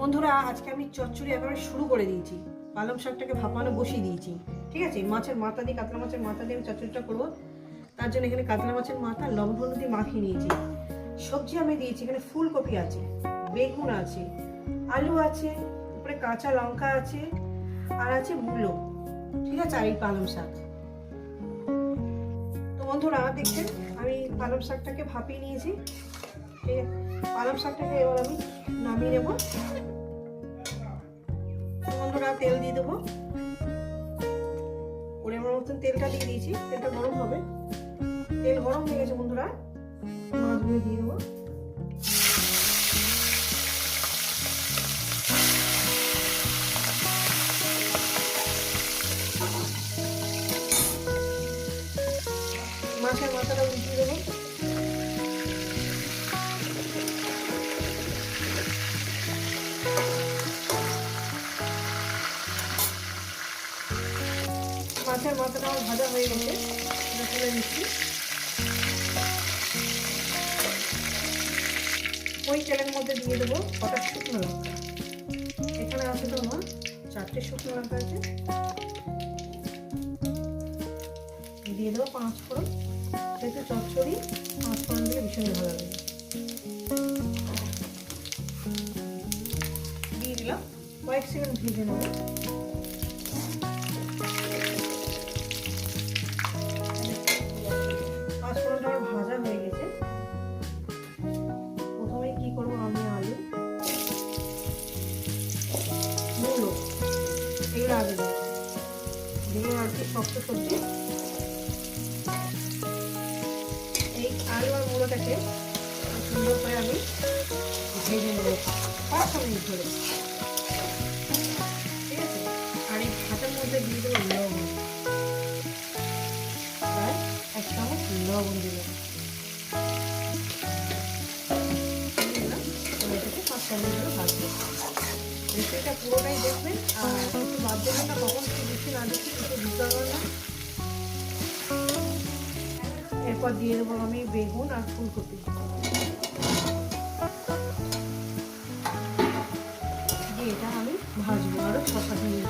বন্ধুরা, আজকে আমি চচ্চড়ি একেবারে শুরু করে দিয়েছি। পালং শাকটাকে ভাপানো বসিয়ে দিয়েছি, ঠিক আছে? মাছের মাথা দিয়ে, কাতলা মাছের মাথা দিয়ে আমি চচ্চড়িটা করব। তার জন্য এখানে কাতলা মাছের মাথা হলুদ দিয়ে মাখিয়ে নিয়েছি। সবজি আমি দিয়েছি, এখানে ফুলকপি আছে, বেগুন আছে, আলু আছে, উপরে কাঁচা লঙ্কা আছে, আর আছে মূলো, ঠিক আছে? আর এই পালং শাক। তো বন্ধুরা, দেখছেন? আমি পালং শাকটাকে ভাপিয়ে নিয়েছি। ঠিক আছে পালং শাকটাকে এবার আমি নামিয়ে নেব। বন্ধুরা তেল দিয়ে দেবো। পরিমাণ মতন তেলটা দিয়ে দিয়েছি, তেলটা গরম হবে। তেল গরম হয়ে গেছে বন্ধুরা। মাছগুলো দিয়ে দেবো। মাছের মাথাটা উঠিয়ে দেবো। মাছের মাথাটা আমার ভাজা হয়ে গেছে। তুলে নিচ্ছি। ওই তেলের মধ্যে দিয়ে দেবো কটা শুকনো লঙ্কা। এখানে আছে তো আমার চারটে শুকনো লঙ্কা আছে। দিয়ে দেবো পাঁচ ফোড়ন। যেহেতু চচ্চড়ি, পাঁচ ফোড়ন দিয়ে ভীষণই ভালো লাগে। দিয়ে দিলাম। কয়েক সেকেন্ড ভেজে নেব। এগুলো আগে দেবো আর শক্ত সবজি এই আলু আর মূলোটাকে সুন্দর করে আমি ভেজে নেব। পাঁচ মিনিট ধরে ঠিক আছে? আর এই ভাতের মধ্যে দিয়ে দেবো লবণ। এক চামচ লবণ দিলাম। পুরোটাই দেখবেন আর এরপর দিয়ে দেবো আমি বেগুন আর ফুলকপি। দিয়ে এটা আমি ভাজবো আরও ছ সাত মিনিট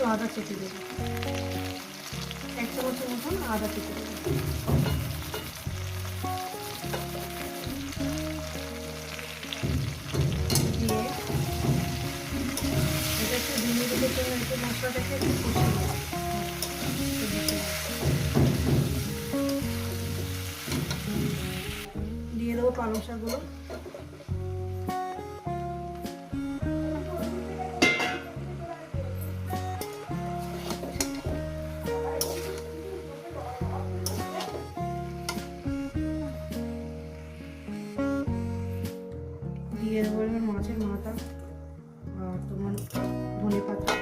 তো আদা চেটে দেবো। এক চামচের মতন আদা চেটে দেবো। দিয়ে একটু একটু একটু। দিয়ে দেবো পালং শাকগুলো। দিয়ে দেবো মাছের মাথা আর তোমার ধনে পাতা।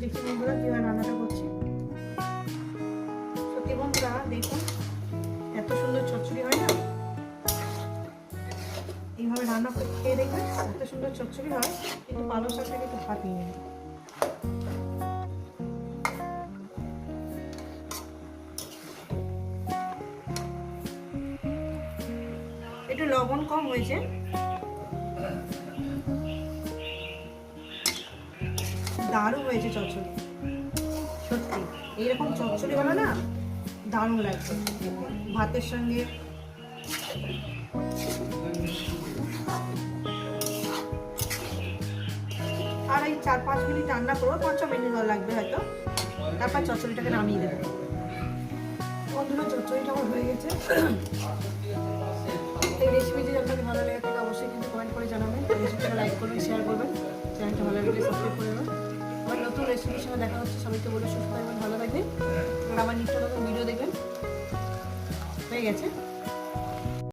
দেখি বন্ধুরা কীভাবে রান্নাটা করছি। সত্যি বন্ধুরা, দেখুন, এত সুন্দর চচ্চড়ি হয় না? এইভাবে রান্না করে খেয়ে দেখবেন, এত সুন্দর চচ্চড়ি হয়, কিন্তু পালং শাকটাকে একটু ফাটিয়ে নেবে একটু লবণ কম হয়েছে। দারুণ হয়েছে চচ্চড়ি। সত্যি, এইরকম চচ্চড়ি হলো না দারুণ লাগছে ভাতের সঙ্গে। আর এই চার পাঁচ মিনিট রান্না করব পাঁচ ছ মিনিট লাগবে হয়তো। তারপর চচ্চড়িটাকে নামিয়ে দেবো। বন্ধুরা চচ্চড়িটা হয়ে গেছে। এই রেসিপি যদি আপনাদের ভালো লেগে থাকে, অবশ্যই কিন্তু কমেন্ট করে জানাবেন। রেসিপিটা লাইক করবেন শেয়ার করবেন। চ্যানেলটা ভালো লাগলে সাবস্ক্রাইব করে দেবেন আমার নতুন রেসিপির সঙ্গে দেখা হচ্ছে, সবাইকে বলে সুস্থ থাকবেন, ভালো থাকবেন। আর আমার নিত্য নতুন ভিডিও দেখবেন। হয়ে গেছে।